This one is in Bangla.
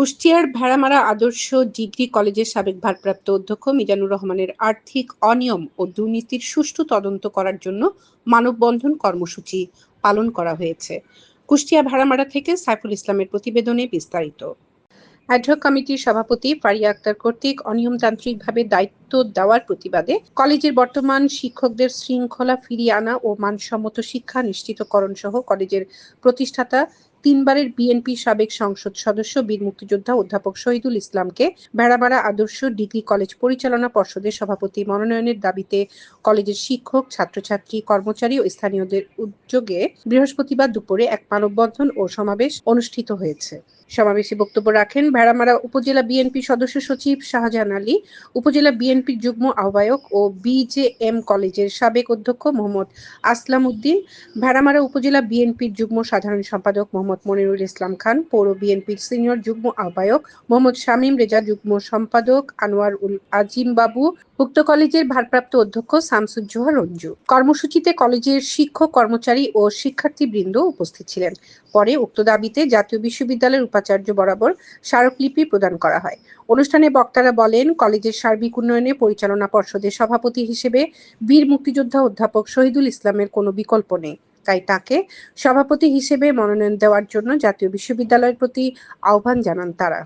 কুষ্টিয়ার ভেড়ামারা আদর্শ ডিগ্রি কলেজের সাবেক ভারপ্রাপ্ত অধ্যক্ষ মিজানুর রহমানের আর্থিক অনিয়ম ও দুর্নীতির সুষ্ঠু তদন্ত করার জন্য মানববন্ধন কর্মসূচি পালন করা হয়েছে। কুষ্টিয়া ভাড়ামারা থেকে সাইফুল ইসলামের প্রতিবেদনে বিস্তারিত। অ্যাডহক কমিটির সভাপতি ফারিয়া আক্তার কর্তৃক অনিয়মতান্ত্রিকভাবে দায়িত্ব দেওয়ার প্রতিবাদে কলেজের বর্তমান শিক্ষকদের শৃঙ্খলা ফিরিয়ে আনা ও মানসম্মত শিক্ষা নিশ্চিতকরণ সহ কলেজের প্রতিষ্ঠাতা তিনবারের বিএনপি সাবেক সংসদ সদস্য, বীর মুক্তিযোদ্ধা অধ্যাপক শহীদুল ইসলামকে ভেড়ামারা আদর্শ ডিগ্রি কলেজ পরিচালনা পর্ষদের সভাপতি মনোনয়নের দাবিতে কলেজের শিক্ষক, ছাত্রছাত্রী, কর্মচারী ও স্থানীয়দের উদ্যোগে বৃহস্পতিবার দুপুরে এক মানববন্ধন ও সমাবেশ অনুষ্ঠিত হয়েছে। সমাবেশে বক্তব্য রাখেন ভেড়ামারা উপজেলা বিএনপি সদস্য সচিব শাহজাহান আলী, উপজেলা বিএনপির যুগ্ম আহ্বায়ক ও বিজেএম কলেজের সাবেক অধ্যক্ষ মোহাম্মদ আসলাম উদ্দিন ভেড়ামারা উপজেলা বিএনপির যুগ্ম সাধারণ সম্পাদক মোহাম্মদ মনিরুল ইসলাম খান, পৌর বিএনপির সিনিয়র যুগ্ম আহ্বায়ক মোহাম্মদ শামীম রেজা, যুগ্ম সম্পাদক আনোয়ার উল আজিম বাবু উক্ত কলেজের ভারপ্রাপ্ত অধ্যক্ষ শামসুজ্জোহা রঞ্জু। কর্মসূচিতে কলেজের শিক্ষক, কর্মচারী ও শিক্ষার্থীবৃন্দ উপস্থিত ছিলেন। পরে উক্ত দাবিতে জাতীয় বিশ্ববিদ্যালয়ের উপাচার্য বরাবর স্মারকলিপি প্রদান করা হয়। অনুষ্ঠানে বক্তারা বলেন, কলেজের সার্বিক উন্নয়নে পরিচালনা পর্ষদের সভাপতি হিসেবে বীর মুক্তিযোদ্ধা অধ্যাপক শহীদুল ইসলামের কোনো বিকল্প নেই। তাই তাকে সভাপতি হিসেবে মনোনয়ন দেওয়ার জন্য জাতীয় বিশ্ববিদ্যালয়ের প্রতি আহ্বান জানান তারা।